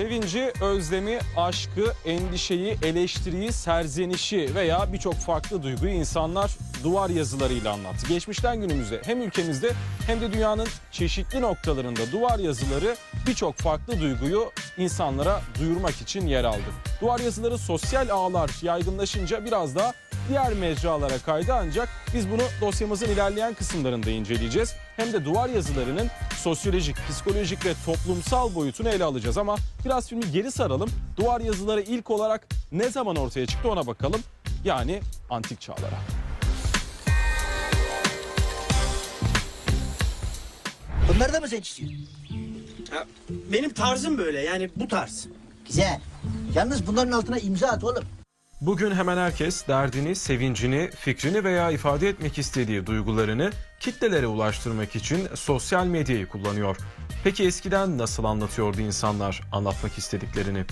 sevinci, özlemi, aşkı, endişeyi, eleştiriyi, serzenişi veya birçok farklı duyguyu insanlar duvar yazılarıyla anlattı. Geçmişten günümüze hem ülkemizde hem de dünyanın çeşitli noktalarında duvar yazıları birçok farklı duyguyu insanlara duyurmak için yer aldı. Duvar yazıları sosyal ağlar yaygınlaşınca biraz daha diğer mecralara kaydı ancak biz bunu dosyamızın ilerleyen kısımlarında inceleyeceğiz. Hem de duvar yazılarının sosyolojik, psikolojik ve toplumsal boyutunu ele alacağız ama biraz filmi geri saralım. Duvar yazıları ilk olarak ne zaman ortaya çıktı ona bakalım. Yani antik çağlara. Bunları da mı sen çiziyorsun? Ya, benim tarzım böyle yani bu tarz. Güzel. Yalnız bunların altına imza at oğlum. Bugün hemen herkes derdini, sevincini, fikrini veya ifade etmek istediği duygularını kitlelere ulaştırmak için sosyal medyayı kullanıyor. Peki eskiden nasıl anlatıyordu insanlar anlatmak istediklerini?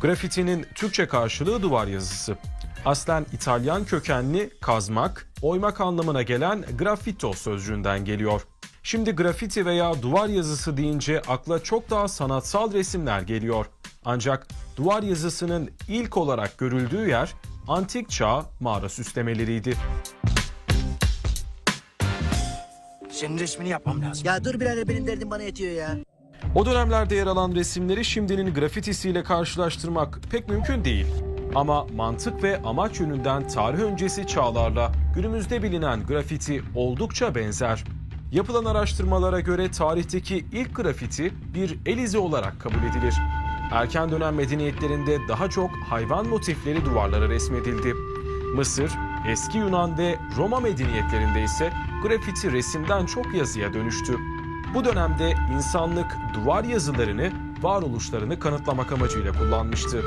Grafitinin Türkçe karşılığı duvar yazısı. Aslen İtalyan kökenli kazmak, oymak anlamına gelen graffito sözcüğünden geliyor. Şimdi grafiti veya duvar yazısı deyince akla çok daha sanatsal resimler geliyor. Ancak duvar yazısının ilk olarak görüldüğü yer antik çağ mağara süslemeleriydi. Senin resmini yapmam lazım. Ya dur birader benim derdim bana yetiyor ya. O dönemlerde yer alan resimleri şimdinin grafitisiyle karşılaştırmak pek mümkün değil. Ama mantık ve amaç yönünden tarih öncesi çağlarla günümüzde bilinen grafiti oldukça benzer. Yapılan araştırmalara göre tarihteki ilk grafiti bir el izi olarak kabul edilir. Erken dönem medeniyetlerinde daha çok hayvan motifleri duvarlara resmedildi. Mısır, eski Yunan ve Roma medeniyetlerinde ise grafiti resimden çok yazıya dönüştü. Bu dönemde insanlık duvar yazılarını, varoluşlarını kanıtlamak amacıyla kullanmıştı.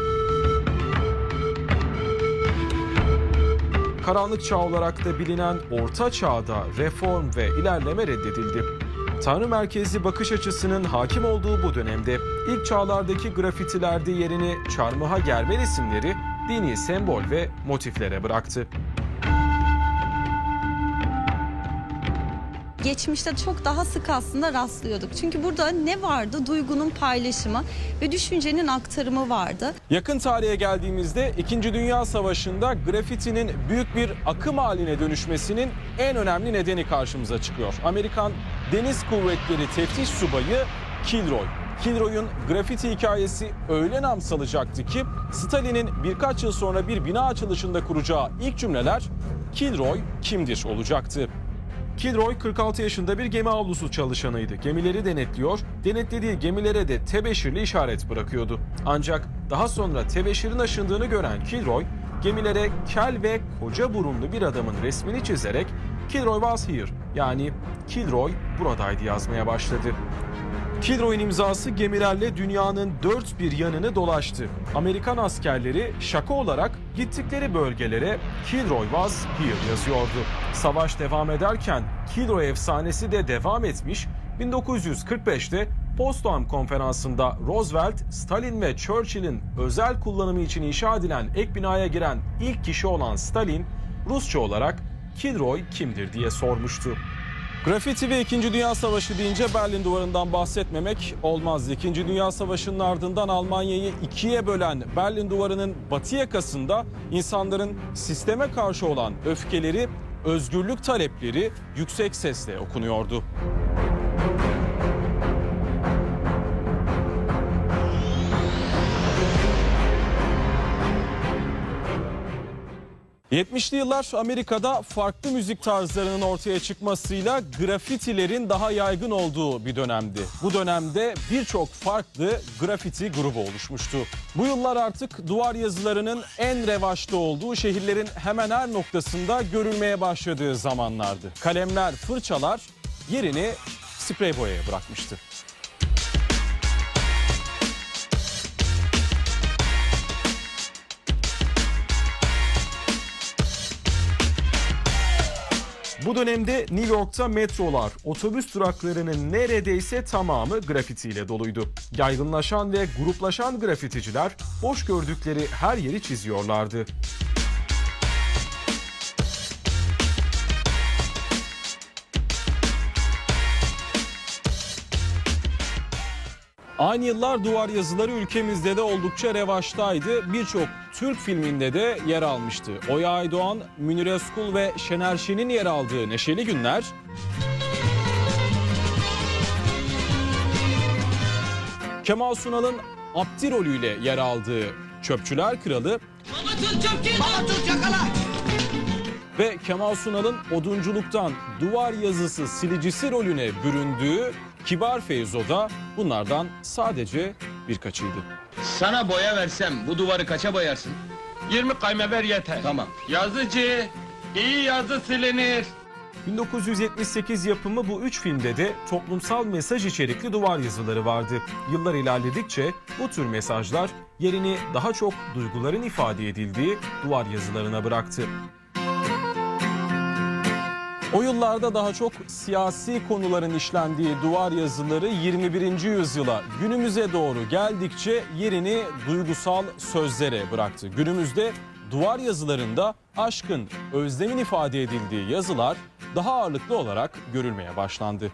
Karanlık çağ olarak da bilinen Orta Çağ'da reform ve ilerleme reddedildi. Tanrı merkezli bakış açısının hakim olduğu bu dönemde ilk çağlardaki grafitilerde yerini çarmıha germe resimleri dini sembol ve motiflere bıraktı. Geçmişte çok daha sık aslında rastlıyorduk. Çünkü burada ne vardı? Duygunun paylaşımı ve düşüncenin aktarımı vardı. Yakın tarihe geldiğimizde 2. Dünya Savaşı'nda grafitinin büyük bir akım haline dönüşmesinin en önemli nedeni karşımıza çıkıyor. Amerikan Deniz Kuvvetleri teftiş subayı Kilroy. Kilroy'un grafiti hikayesi öyle nam salacaktı ki Stalin'in birkaç yıl sonra bir bina açılışında kuracağı ilk cümleler Kilroy kimdir olacaktı. Kilroy 46 yaşında bir gemi avlusu çalışanıydı. Gemileri denetliyor, denetlediği gemilere de tebeşirli işaret bırakıyordu. Ancak daha sonra tebeşirin aşındığını gören Kilroy, gemilere kel ve koca burunlu bir adamın resmini çizerek Kilroy was here yani Kilroy buradaydı yazmaya başladı. Kilroy'un imzası gemilerle dünyanın dört bir yanını dolaştı. Amerikan askerleri şaka olarak gittikleri bölgelere Kilroy was here yazıyordu. Savaş devam ederken Kilroy efsanesi de devam etmiş. 1945'te Potsdam konferansında Roosevelt, Stalin ve Churchill'in özel kullanımı için inşa edilen ek binaya giren ilk kişi olan Stalin, Rusça olarak Kilroy kimdir diye sormuştu. Grafiti ve 2. Dünya Savaşı deyince Berlin Duvarı'ndan bahsetmemek olmazdı. 2. Dünya Savaşı'nın ardından Almanya'yı ikiye bölen Berlin Duvarı'nın batı yakasında insanların sisteme karşı olan öfkeleri, özgürlük talepleri yüksek sesle okunuyordu. ...70'li yıllar Amerika'da farklı müzik tarzlarının ortaya çıkmasıyla grafitilerin daha yaygın olduğu bir dönemdi. Bu dönemde birçok farklı grafiti grubu oluşmuştu. Bu yıllar artık duvar yazılarının en revaçta olduğu şehirlerin hemen her noktasında görülmeye başladığı zamanlardı. Kalemler, fırçalar yerini sprey boyaya bırakmıştı. Bu dönemde New York'ta metrolar, otobüs duraklarının neredeyse tamamı grafitiyle doluydu. Yaygınlaşan ve gruplaşan grafiticiler boş gördükleri her yeri çiziyorlardı. Aynı yıllar duvar yazıları ülkemizde de oldukça revaçtaydı. Birçok Türk filminde de yer almıştı. Oya Aydoğan, Münir Özkul ve Şener Şen'in yer aldığı Neşeli Günler, Kemal Sunal'ın Abdi rolüyle yer aldığı Çöpçüler Kralı ve Kemal Sunal'ın odunculuktan duvar yazısı silicisi rolüne büründüğü Kibar Feyzo'da bunlardan sadece birkaçıydı. Sana boya versem bu duvarı kaça boyarsın? 20 kayme ver yeter. Tamam. Yazıcı, iyi yazı silinir. 1978 yapımı bu üç filmde de toplumsal mesaj içerikli duvar yazıları vardı. Yıllar ilerledikçe bu tür mesajlar yerini daha çok duyguların ifade edildiği duvar yazılarına bıraktı. O yıllarda daha çok siyasi konuların işlendiği duvar yazıları 21. yüzyıla günümüze doğru geldikçe yerini duygusal sözlere bıraktı. Günümüzde duvar yazılarında aşkın, özlemin ifade edildiği yazılar daha ağırlıklı olarak görülmeye başlandı.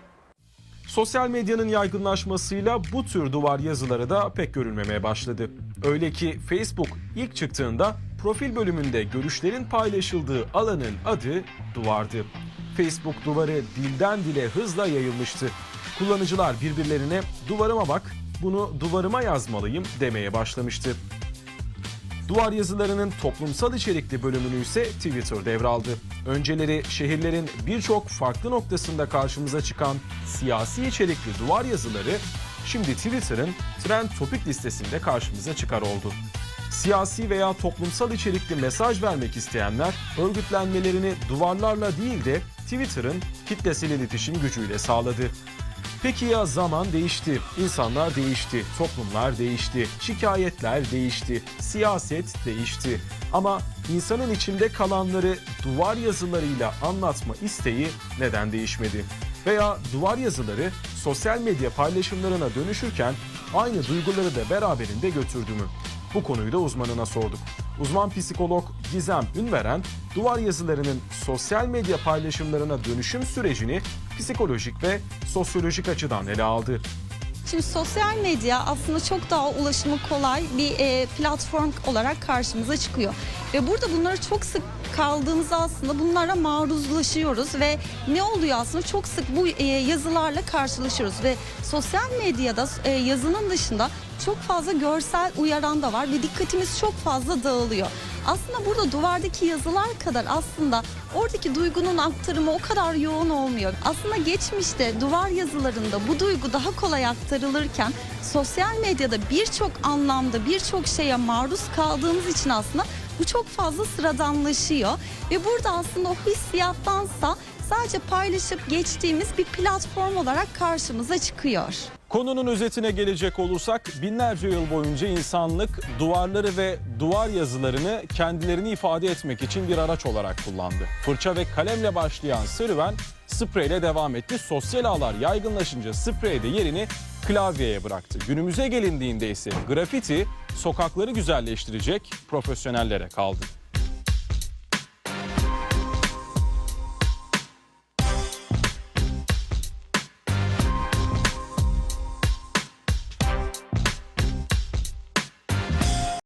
Sosyal medyanın yaygınlaşmasıyla bu tür duvar yazıları da pek görülmemeye başladı. Öyle ki Facebook ilk çıktığında profil bölümünde görüşlerin paylaşıldığı alanın adı duvardı. Facebook duvarı dilden dile hızla yayılmıştı. Kullanıcılar birbirlerine duvarıma bak, bunu duvarıma yazmalıyım demeye başlamıştı. Duvar yazılarının toplumsal içerikli bölümünü ise Twitter devraldı. Önceleri şehirlerin birçok farklı noktasında karşımıza çıkan siyasi içerikli duvar yazıları şimdi Twitter'ın trend topik listesinde karşımıza çıkar oldu. Siyasi veya toplumsal içerikli mesaj vermek isteyenler örgütlenmelerini duvarlarla değil de Twitter'ın kitlesel iletişim gücüyle sağladı. Peki ya zaman değişti, insanlar değişti, toplumlar değişti, şikayetler değişti, siyaset değişti. Ama insanın içinde kalanları duvar yazılarıyla anlatma isteği neden değişmedi? Veya duvar yazıları sosyal medya paylaşımlarına dönüşürken aynı duyguları da beraberinde götürdü mü? Bu konuyu da uzmanına sorduk. Uzman psikolog Gizem Ünveren, duvar yazılarının sosyal medya paylaşımlarına dönüşüm sürecini psikolojik ve sosyolojik açıdan ele aldı. Şimdi sosyal medya aslında çok daha ulaşımı kolay bir e, platform olarak karşımıza çıkıyor. Ve burada bunları çok sık kaldığımızda aslında bunlara maruzlaşıyoruz ve ne oluyor aslında çok sık bu e, yazılarla karşılaşıyoruz ve sosyal medyada e, yazının dışında çok fazla görsel uyaran da var ve dikkatimiz çok fazla dağılıyor. Aslında burada duvardaki yazılar kadar aslında oradaki duygunun aktarımı o kadar yoğun olmuyor. Aslında geçmişte duvar yazılarında bu duygu daha kolay aktarılırken sosyal medyada birçok anlamda birçok şeye maruz kaldığımız için aslında bu çok fazla sıradanlaşıyor ve burada aslında o hissiyattansa sadece paylaşıp geçtiğimiz bir platform olarak karşımıza çıkıyor. Konunun özetine gelecek olursak binlerce yıl boyunca insanlık duvarları ve duvar yazılarını kendilerini ifade etmek için bir araç olarak kullandı. Fırça ve kalemle başlayan serüven spreyle devam etti. Sosyal ağlar yaygınlaşınca sprey de yerini klavyeye bıraktı. Günümüze gelindiğinde ise grafiti sokakları güzelleştirecek profesyonellere kaldı.